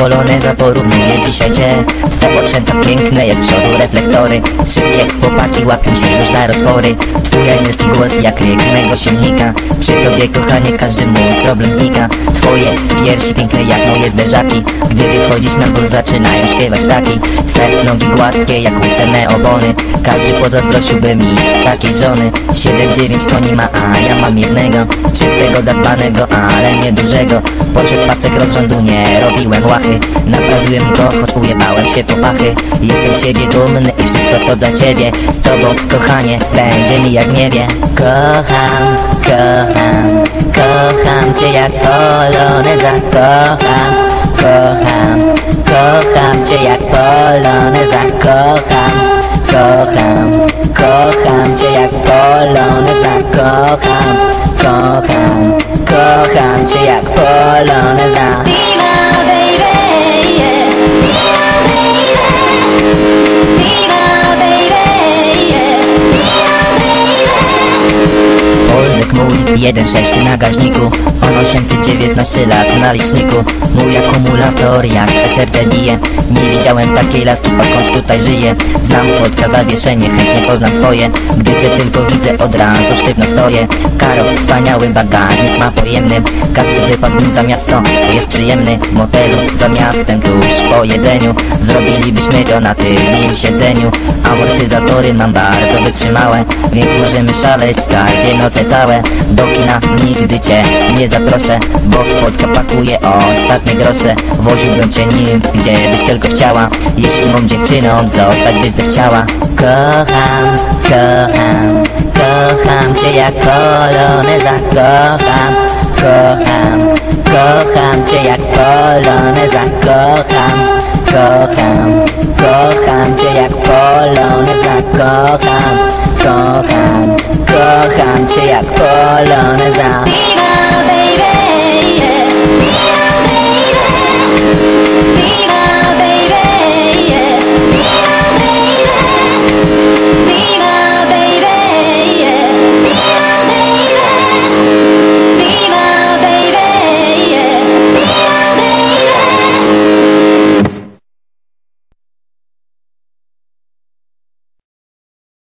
poloneza porównuje dzisiaj cię. Twe poczęta piękne jak z przodu reflektory. Wszystkie chłopaki łapią się już za rozpory. Twój anielski głos jak ryk mego silnika. Przy tobie kochanie każdy mój problem znika. Twoje piersi piękne jak moje zderzaki. Gdy wychodzisz na dwór zaczynają śpiewać ptaki. Twe nogi gładkie jak łyse me opony Każdy pozazdrościłby mi takiej żony. 7-9 koni ma, a ja mam jednego. Czystego, zadbanego, ale niedużego Podszedł pasek rozrządu, nie robiłem łachy. Naprawiłem go, choć ujebałem się po pachy. Jestem z siebie dumny i wszystko to dla ciebie. Z tobą, kochanie, będzie mi jak w niebie. Kocham, kocham, kocham cię jak poloneza Kocham, kocham, kocham cię jak poloneza Kocham, kocham, kocham cię jak poloneza Kocham, kocham, kocham cię jak poloneza Viva baby, yeah. Viva baby. Viva baby, yeah. Viva Oldek mój, 1.6 na gaźniku On 8 ty 19 lat na liczniku. Mój akumulator jak SRT bije. Nie widziałem takiej laski, odkąd tutaj żyję. Znam Polka zawieszenie, chętnie poznam twoje. Gdy cię tylko widzę od razu sztywno stoję. Karo, wspaniały bagażnik ma pojemny. Każdy wypad z nim za miasto jest przyjemny. Motelu za miastem tuż po jedzeniu. Zrobilibyśmy to na tylnym siedzeniu. Amortyzatory mam bardzo wytrzymałe Więc możemy szaleć skarbie noce całe Do kina. Nigdy cię nie zaproszę Bo w Polka pakuję ostatnie grosze. Woziłbym cię nim, gdzie byś tylko chciała. Jeśli mą dziewczyną zostać byś zechciała. Kocham, kocham, kocham cię jak poloneza Kocham, kocham, kocham cię jak poloneza Kocham, kocham, kocham cię jak poloneza Kocham, kocham, kocham cię jak poloneza Viva baby,